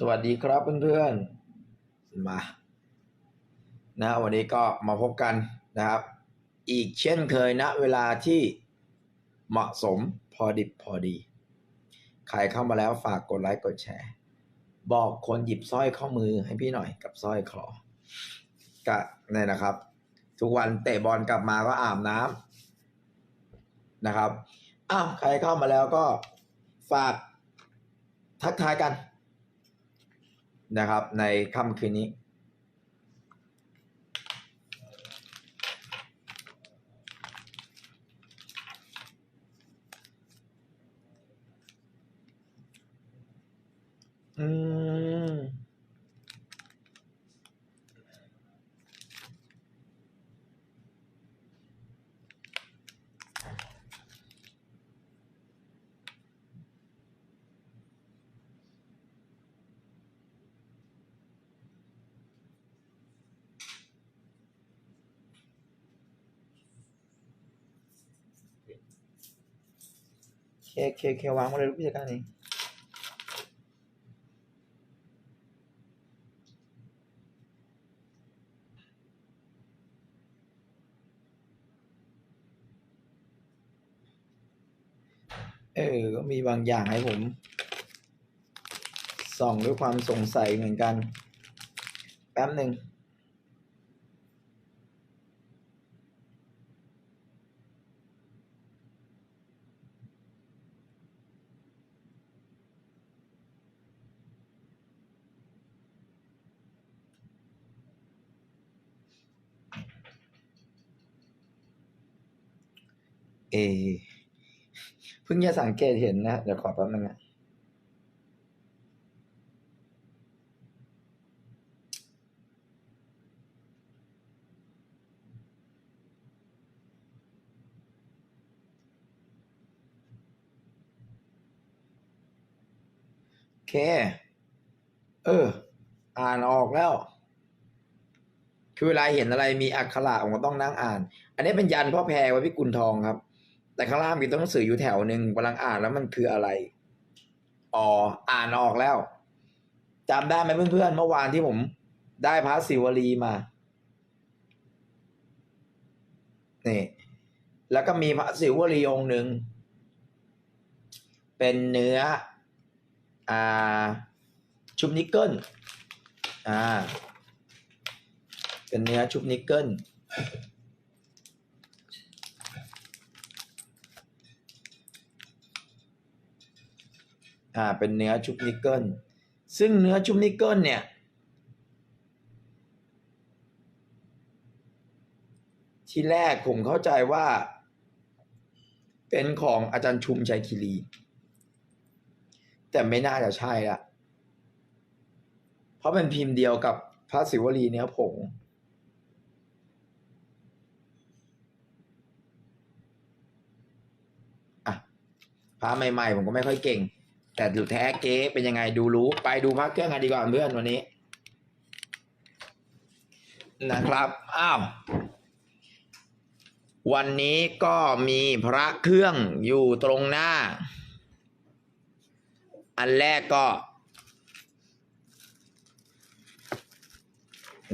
สวัสดีครับเพื่อนๆมานะวันนี้ก็มาพบกันนะครับ อีกเช่นเคยนะเวลาที่เหมาะสมพอดิบพอดี ใครเข้ามาแล้วฝากกดไลค์กดแชร์ บอกคนหยิบสร้อยข้อมือให้พี่หน่อยกับสร้อยคอก็เนี่ยนะครับ ทุกวันเตะบอลกลับมาก็อาบน้ำนะครับอ้าวใครเข้ามาแล้วก็ฝากทักทายกัน นะครับ ในค่ำคืนนี้อืม เคเคเควางมาเลยลูกผู้จัดการเองเออ ก็มีบางอย่างให้ผม ส่องด้วยความสงสัยเหมือนกัน แป๊บหนึ่ง เอเพิ่งจะสังเกตเห็นนะเดี๋ยวขอแป๊บนึงนะโอเค เออ อ่านออกแล้ว คือเวลาเห็นอะไรมีอักขระผมก็ต้องนั่งอ่าน อันนี้เป็นยันพ่อแพรไว้พี่กุลทองครับ แต่ข้างล่างมีตัวหนังสืออยู่แถวหนึ่งกำลังอ่านแล้วมันคืออะไร อ๋อ อ่านออกแล้วจำได้ไหมเพื่อนๆ เมื่อวานที่ผมได้พระศิวลีมา นี่ แล้วก็มีพระศิวลีองค์หนึ่ง เป็นเนื้อ อ่า ชุบนิกเกิล อ่า เป็นเนื้อชุบนิกเกิล อ่าเป็นเนื้อชุบนิกเกิลซึ่งเนื้อชุบนิกเกิลเนี่ยที่แรกผมเข้าใจว่า เป็นของอาจารย์ชุมชัยคีรี แต่ไม่น่าจะใช่ละเพราะเป็นพิมพ์เดียวกับพระศิวลีเนื้อผงอะพระใหม่ๆ ผมก็ไม่ค่อยเก่ง แต่ดูแท้เก๊เป็นยังไงดูรู้ไปดูพระเครื่องกันดีกว่าเพื่อนวันนี้ นะครับอ้าววันนี้ก็มีพระเครื่องอยู่ตรงหน้า อันแรกก็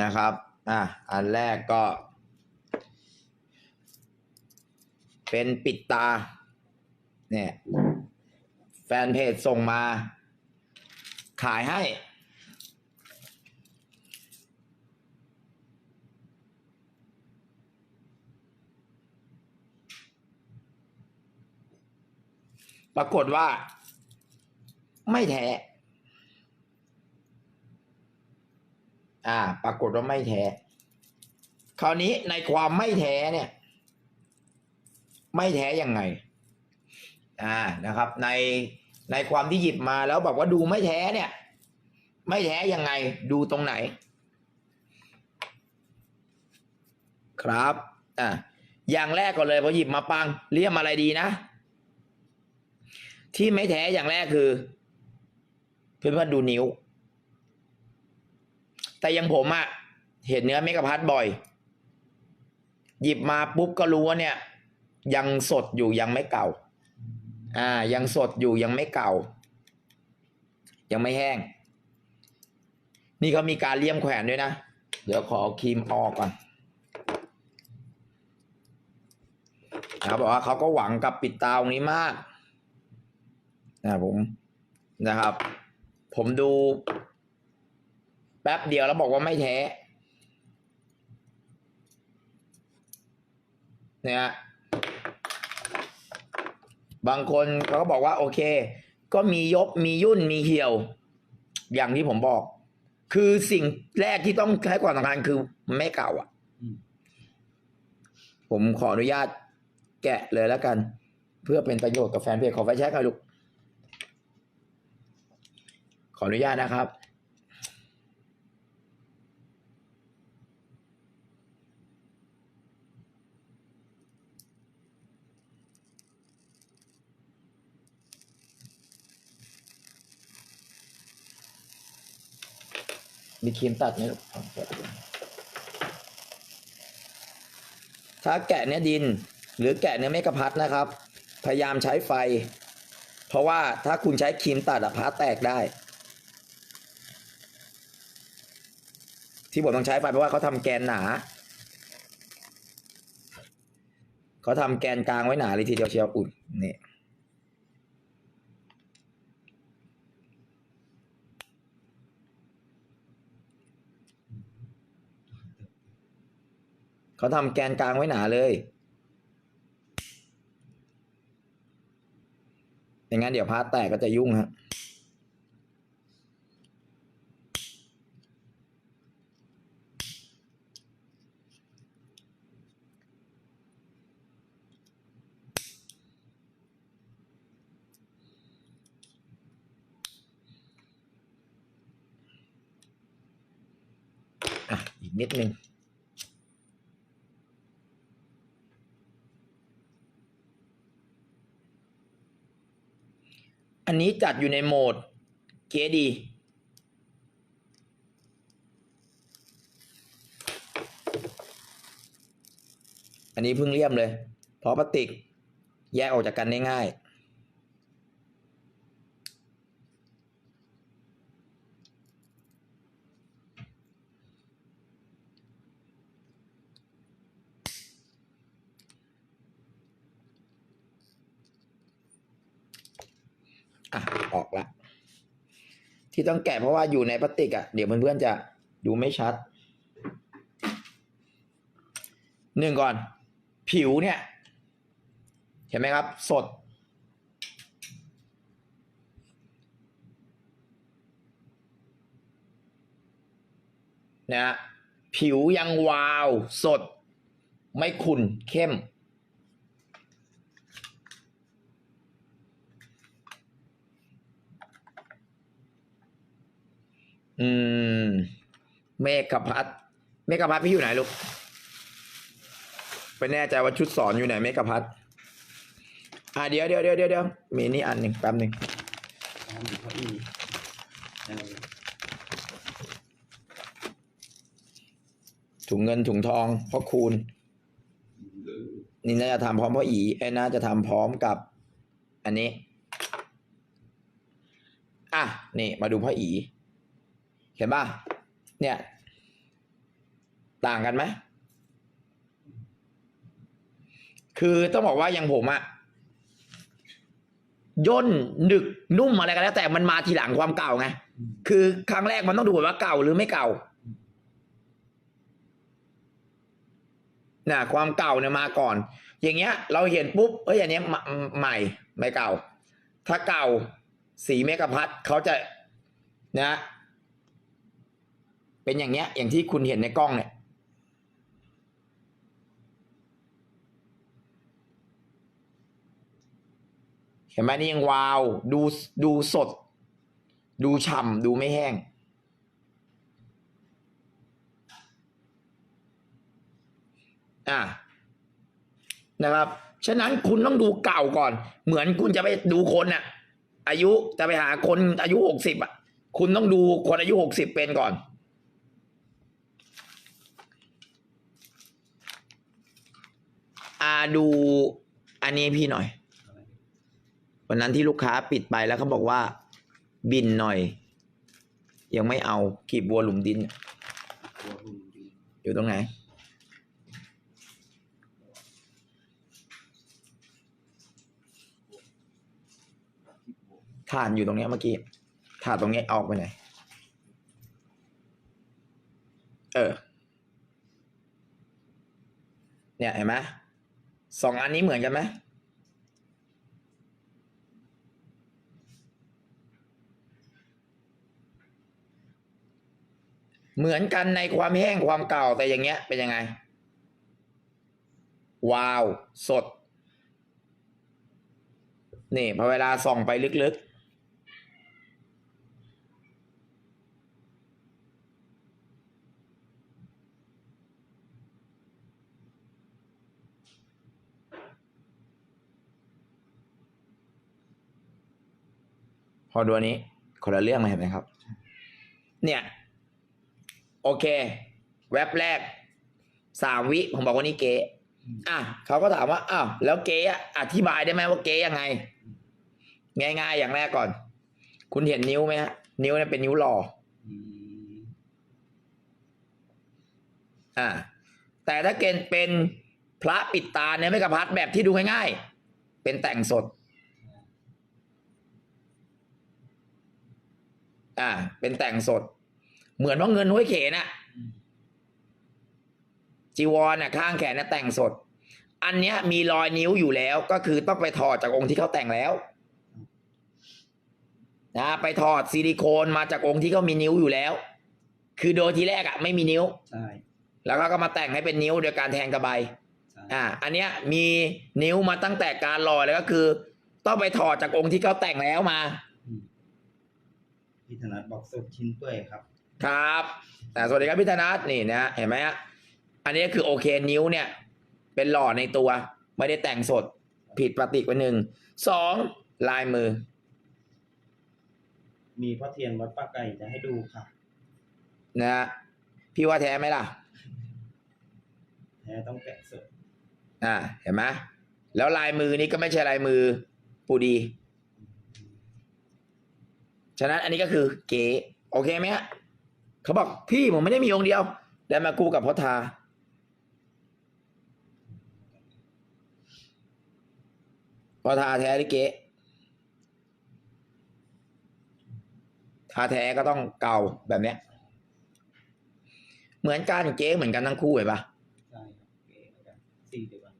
นะครับ อะ อันแรกก็ เป็นปิดตา เนี่ย แฟนเพจส่งมา ขายให้ ปรากฏว่า ไม่แท้อ่า ปรากฏว่าไม่แท้คราวนี้ในความไม่แท้เนี่ย ไม่แท้ยังไง อ่านะครับ ใน ในความที่หยิบมาแล้วบอกว่าดูไม่แท้เนี่ย ไม่แท้ยังไงดูตรงไหน ครับอ่าอย่างแรกก่อนเลยพอหยิบมาปังเลี่ยมอะไรดีนะ ที่ไม่แท้อย่างแรกคือ เพื่อนๆดูนิ้ว แต่ยังผมอะเห็นเนื้อเมกะพัดบ่อย หยิบมาปุ๊บก็รู้ว่าเนี่ย ยังสดอยู่ยังไม่เก่า อ่า ยังสดอยู่ยังไม่เก่า ยังไม่แห้ง นี่เขามีการเลี่ยมแขวนด้วยนะ เดี๋ยวขอครีมออกก่อนนะครับบอกว่าเขาก็หวังกับปิดตาตรงนี้มากนะผมนะครับ ผมดูแป๊บเดียวแล้วบอกว่าไม่แท้เนี่ย บางคนเขาก็บอกว่าโอเค ก็มียกมียุ่นมีเหี่ยว อย่างที่ผมบอก คือสิ่งแรกที่ต้องให้ความสำคัญคือไม่เก่าอะอืมผมขออนุญาตแกะเลยแล้วกัน เพื่อเป็นประโยชน์กับแฟนเพจของไฟแช็กครับลูกขออนุญาตนะครับ มีครีมตัดไหมลูกถ้าแกะเนื้อดิน หรือแกะเนื้อเมกะพัดนะครับ พยายามใช้ไฟ เพราะว่าถ้าคุณใช้ครีมตัดอะพาแตกได้ ที่ผมต้องใช้ไฟเพราะว่าเขาทำแกนหนาเขาทำแกนกลางไว้หนาเลยทีเดียวเชียวอุ่นนี่ เขาทำแกนกลางไว้หนาเลย อย่างนั้นเดี๋ยวพาร์ทแตกก็จะยุ่งฮะอะอีกนิดนึง อันนี้จัดอยู่ในโหมดเกดีอันนี้เพิ่งเลี่ยมเลย เพราะพลาสติกแยกออกจากกันได้ง่าย อะ ออกละ ที่ ต้องแกะเพราะว่าอยู่ในพลาสติกอะ่ะเดี๋ยวเพื่อนๆจะดูไม่ชัดหนึ่งก่อน ผิวเนี่ย เห็นไหมครับ สด นะฮะผิวยังวาว สด ไม่ขุ่นเข้ม อืม เมฆพัฒน์เมฆพัฒน์พี่อยู่ไหนลูกไปแน่ใจว่าชุดสอนอยู่ไหนเมฆพัฒน์อะเดี๋ยวเดี๋ยวเดี๋ยวเดี๋ยวเดียวมีนี่อันหนึ่งแป๊บหนึ่งถุงเงินถุงทองพ่อคูณ นี่น่าจะทำพร้อมพ่ออีไอ้น่าจะทำพร้อมกับ อันนี้ อะ นี่มาดูพ่ออี เห็นป่ะเนี่ย ต่างกันไหมคือต้องบอกว่าอย่างผมอะย่นดึกนุ่มอะไรก็แล้ว แต่มันมาทีหลังความเก่าไงคือครั้งแรกมันต้องดูว่าเก่าหรือไม่เก่านะความเก่าเนี่ยมาก่อน อย่างเงี้ย เราเห็นปุ๊บเอ้ยอันเนี้ยใหม่ไม่เก่า ถ้าเก่าสีเมกะพัดเขาจะนะ เป็นอย่างเงี้ย อย่างที่คุณเห็นในกล้องเนี่ย เห็นไหมนี่ยังวาว ดูดูสด ดูฉ่ำดูไม่แห้งอะนะครับ ฉะนั้นคุณต้องดูเก่าก่อน เหมือนคุณจะไปดูคนน่ะ อายุจะไปหาคนอายุหกสิบอะ คุณต้องดูคนอายุหกสิบเป็นก่อน อ่า ดูอันนี้พี่หน่อย วันนั้นที่ลูกค้าปิดไปแล้วเขาบอกว่า บินหน่อย ยังไม่เอากีบบัวหลุมดิน อยู่ตรงไหน ฐานอยู่ตรงเนี้ยเมื่อกี้ฐานตรงเนี้ยออกไปไหน เออ เนี่ยเห็นไหม สองอันนี้เหมือนกันไหมเหมือนกันในความแห้งความเก่าแต่อย่างเงี้ยเป็นยังไง วาว สด นี่พอเวลาส่องไปลึกๆ พอดูอันนี้คนละเรื่องเลยเห็นไหมครับ เนี่ย โอเค แว็บแรกสามวิ ผมบอกว่านี่เก๊อะเขาก็ถามว่าอ้าวแล้วเก๊อะอธิบายได้ไหมว่าเก๊ยังไง ง่าย ๆ อย่างแรกก่อน คุณเห็นนิ้วไหมฮะนิ้วเนี่ยเป็นนิ้วหล่ออืมอ่า แต่ถ้าเกณฑ์เป็นพระปิดตาเนี่ยไม่กระพัดแบบที่ดูง่ายๆ เป็นแต่งสด อ่า เป็นแต่งสด เหมือนว่าเงินห้วยเขนอะอืมจีวรน่ะ ข้างแขนน่ะแต่งสด อันเนี้ย มีรอยนิ้วอยู่แล้ว ก็คือต้องไปถอดจากองค์ที่เขาแต่งแล้วนะไปถอดซิลิโคนมาจากองค์ที่เขามีนิ้วอยู่แล้ว คือโดยทีแรกอะไม่มีนิ้วใช่แล้วก็มาแต่งให้เป็นนิ้วโดยการแทงกระบายใช่อ่า อันเนี้ยมีนิ้วมาตั้งแต่การลอยแล้วก็คือ ต้องไปถอดจากองค์ที่เขาแต่งแล้วมาอืม พี่ธนัทบอกสดชิ้นเปื่อยครับ ครับอ่าสวัสดีครับพี่ธนัทนี่นะเห็นไหมฮะอันนี้คือโอเคนิ้วเนี่ย เป็นหล่อในตัว ไม่ได้แต่งสดผิดปกติกว่าหนึ่งสองลายมือ มีพ่อเทียนวัดป้าไก่จะให้ดูค่ะ นะฮะพี่ว่าแท้ไหมล่ะ แท้ต้องแกะสดอ่าเห็นไหมแล้วลายมือนี้ก็ไม่ใช่ลายมือปูดี ฉะนั้นอันนี้ก็คือเก๋โอเคไหมฮะเขาบอกพี่ผมไม่ได้มีองค์เดียว แล้วมากู้กับพ่อทาพ่อทาแท้หรือเก๋ทาแท้ก็ต้องเก่าแบบเนี้ย เหมือนกันเก๋เหมือนกันทั้งคู่เห็นปะ ใช่ครับเก๋เหมือนกันสี่เดียวกัน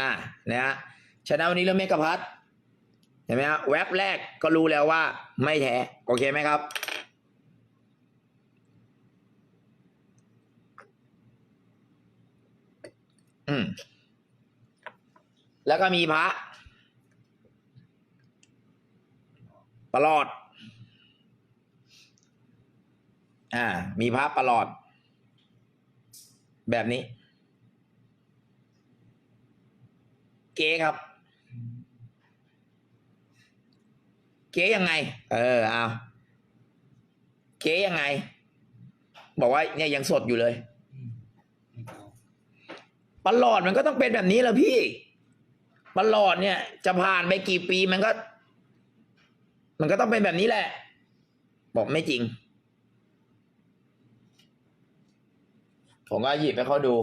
อ่านะฮะฉะนั้นวันนี้เรื่องเมกะพัทเห็นไหมฮะแว็บแรกก็รู้แล้วว่าไม่แท้โอเคไหมครับอืมแล้วก็มีพระประหลอด อ่า มีพระประหลอด แบบนี้ เก๊ครับ เก๊ยังไง เออเอาเก๊ยังไง บอกว่าเนี่ยยังสดอยู่เลยประหลอดมันก็ต้องเป็นแบบนี้แหละพี่ประหลอดเนี่ย จะผ่านไปกี่ปีมันก็ มันก็ต้องเป็นแบบนี้แหละ บอกไม่จริง ผมก็หยิบให้เขาดู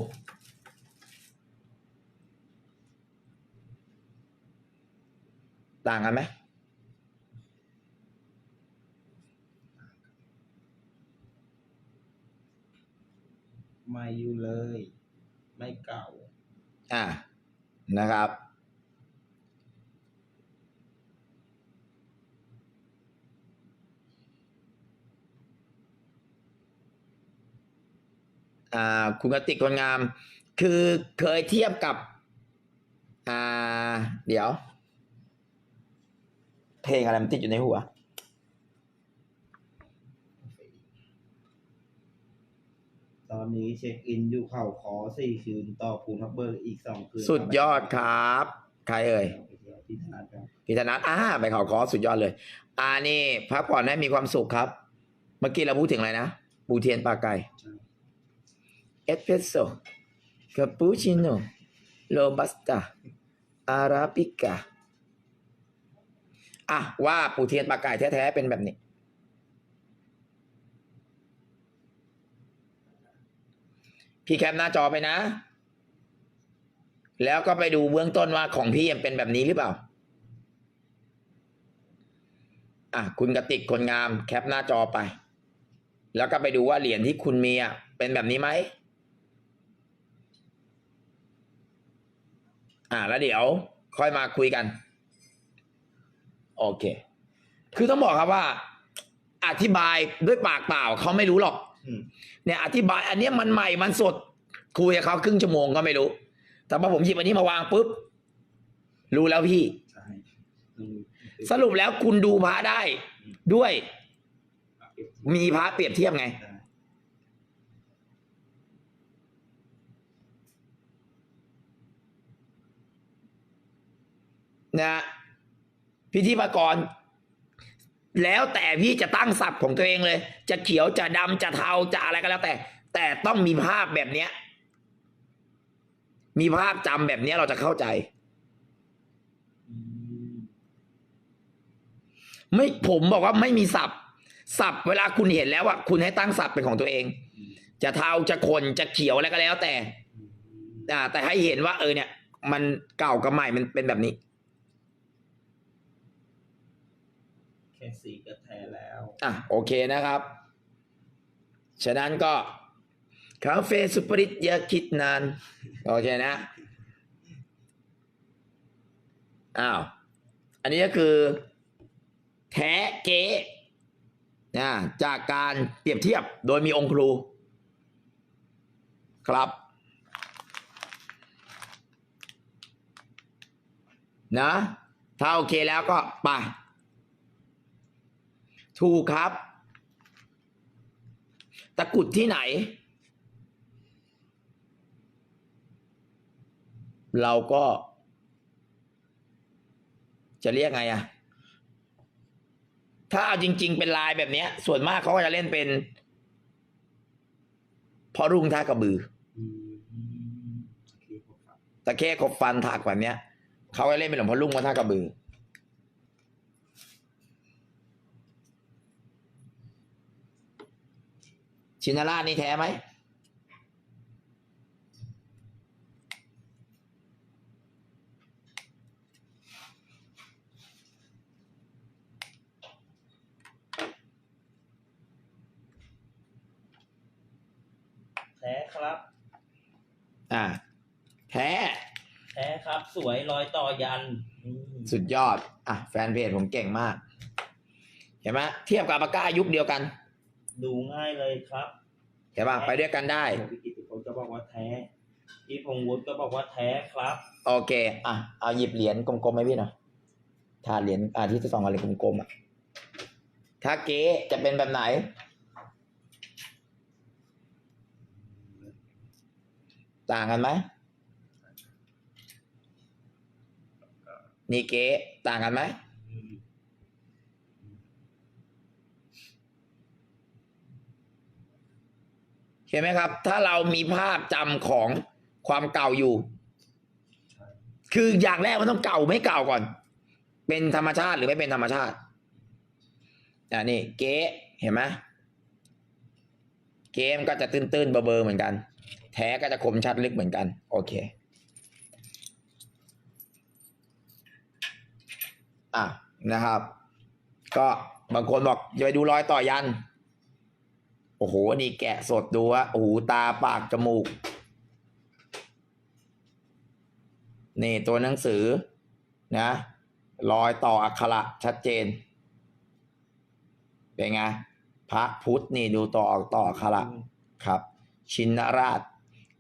ต่างกันไหมไม่อยู่เลย ไม่เก่า อ่านะครับ อ่า คุณกติกคนงาม คือเคยเทียบกับ อ่า เดี๋ยว เพลงอะไรมันติดอยู่ในหัว ตอนนี้เช็คอินอยู่เขาขอสี่คืนต่อภูทับเบิกอีกสองคืนสุดยอดครับ ใครเอ่ยไปเที่ยวที่ธนาคารพิธนัทอ่าไปเขาคอสุดยอดเลย อ่านี่พักผ่อนให้มีความสุขครับ เมื่อกี้เราพูดถึงอะไรนะ ปูเทียนปลาไก่ เอสเพรสโซ่คาปูชิโน่โรบัสตาอาราบิกา อะว่าปูเทียนปลาไก่แท้ๆเป็นแบบนี้ พี่แคปหน้าจอไปนะ แล้วก็ไปดูเบื้องต้นว่าของพี่เป็นแบบนี้หรือเปล่า อะคุณกติกคนงามแคปหน้าจอไป แล้วก็ไปดูว่าเหรียญที่คุณมีอะเป็นแบบนี้ไหมอ่าแล้วเดี๋ยวค่อยมาคุยกัน โอเค คือต้องบอกครับว่า อธิบายด้วยปากเปล่าเขาไม่รู้หรอกอืมเนี่ยอธิบาย อันเนี้ยมันใหม่มันสดคุยกับเขาครึ่งชั่วโมงก็ไม่รู้ แต่พอผมหยิบอันนี้มาวางปุ๊บรู้แล้วพี่ใช่อืมสรุปแล้วคุณดูพระได้ ด้วย มีพระเปรียบเทียบไงได้นะ พิธีกรแล้วแต่พี่จะตั้งศัพท์ของตัวเองเลย จะเขียวจะดำจะเทาจะอะไรก็แล้วแต่ แต่ต้องมีภาพแบบเนี้ย มีภาพจำแบบเนี้ยเราจะเข้าใจ ไม่ผมบอกว่าไม่มีศัพท์ศัพท์เวลาคุณเห็นแล้วอะคุณให้ตั้งศัพท์เป็นของตัวเอง จะเทาจะคนจะเขียวอะไรก็แล้วแต่แต่ให้เห็นว่า เออเนี่ย มันเก่ากับใหม่มันเป็นแบบนี้ แค่สีก็แท้แล้ว อะโอเคนะครับ ฉะนั้นก็คาเฟ่สุปริตอย่าคิดนาน โอเคนะ อ้าว อันนี้ก็คือ แท้เก๊นะจากการเปรียบเทียบโดยมีองค์ครู ครับนะถ้าโอเคแล้วก็ไป ถูกครับ ตะกรุดที่ไหน เราก็ จะเรียกไงอะถ้าเอาจริง ๆ เป็นลายแบบเนี้ยส่วนมากเขาก็จะเล่นเป็นพอรุ่งท่ากระบืออืมโอเคครับตะเข้ขบฟันถากแบบเนี้ยเขาก็เล่นเป็นหลวงพ่อรุ่งวัดท่ากระบือ ชินาราชนี่แท้ไหมแท้ครับ อ่า แท้ แท้ครับ สวยรอยต่อยันอืมสุดยอด อะ แฟนเพจผมเก่งมาก เห็นไหมเทียบกับปากกายุคเดียวกัน ดูง่ายเลยครับ เห็นป่ะไปด้วยกันได้พี่กิติพลก็บอกว่าแท้พี่พงษ์วุฒิก็บอกว่าแท้ครับ โอเค อะเอาหยิบเหรียญกลมๆไหมพี่หน่อยถาดเหรียญอ่าที่จะส่องอะไรกลมๆอะถ้าเก๊จะเป็นแบบไหน ต่างกันไหมนี่เก๊ต่างกันไหมอืม เห็นไหมครับ ถ้าเรามีภาพจำของความเก่าอยู่ คืออย่างแรกมันต้องเก่าไม่เก่าก่อน เป็นธรรมชาติหรือไม่เป็นธรรมชาติอ่านี่เก๊เห็นไหมเกมก็จะตื้นๆเบอร์ๆเหมือนกัน แท้ก็จะคมชัดลึกเหมือนกัน โอเค อะนะครับ ก็บางคนบอกอย่าไปดูรอยต่อยัน โอ้โห นี่แกะสดดูว่าหูตาปากจมูก นี่ตัวหนังสือนะรอยต่ออักขระชัดเจน เป็นไง พระพุทธนี่ดูต่อต่ออักขระครับ ชินราช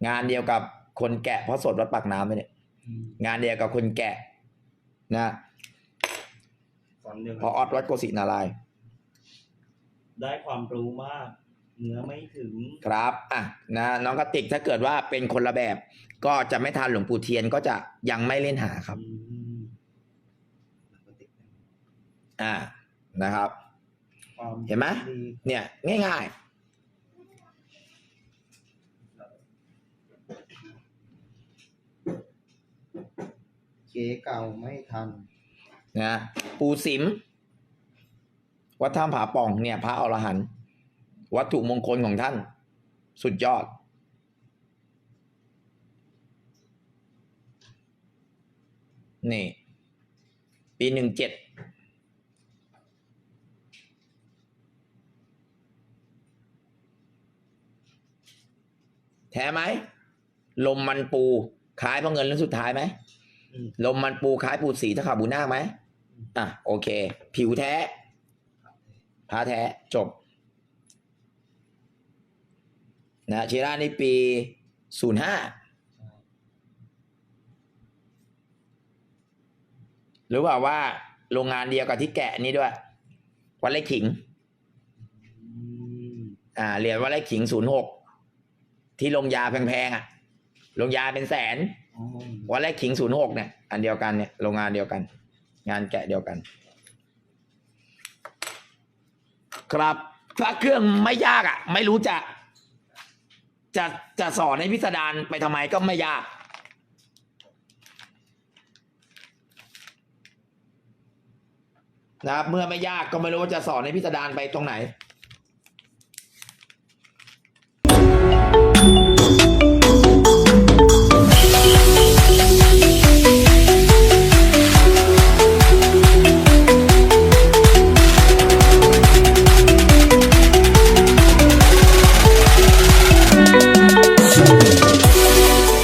งานเดียวกับคนแกะพระสดวัดปากน้ำไหมเนี่ยอืมงานเดียวกับคนแกะ นะฟอนต์เดียวพอออดวัดโกศินารายณ์ได้ความรู้มาก เนื้อไม่ถึงครับอะนะน้องกติกถ้าเกิดว่าเป็นคนละแบบ ก็จะไม่ทานหลวงปู่เทียนก็จะยังไม่เล่นหาครับอืมอ่านะครับความเห็นไหมดีเนี่ย ง่ายเก๋เก่าไม่ทันนะปูสิม วัดถ้ำผาป่องเนี่ย พระอรหันต์ วัตถุมงคลของท่าน สุดยอด นี่ ปีหนึ่งเจ็ดแท้ไหม ลมมันปูคล้ายพระเงินเรื่องสุดท้ายไหมอืมลมมันปูคล้ายปูสีตะขาบบูนาคไหมอะ โอเค ผิวแท้พระแท้จบ นะชิรานี่ปีศูนย์ห้าหรือว่าว่าโรงงานเดียวกับที่แกะนี้ด้วย วัดไร่ขิง อ่าเหรียนวัดไร่ขิงศูนย์หกที่ลงยาแพงๆอะลงยาเป็นแสนวัดไร่ขิงศูนย์หกเนี่ย อันเดียวกันเนี่ยโรงงานเดียวกัน งานแกะเดียวกัน ครับพระเครื่องไม่ยากอะ ไม่รู้จะ จะจะสอนให้พิสดารไปทำไมก็ไม่ยาก นะครับ เมื่อไม่ยากก็ไม่รู้ว่าจะสอนให้พิสดารไปตรงไหน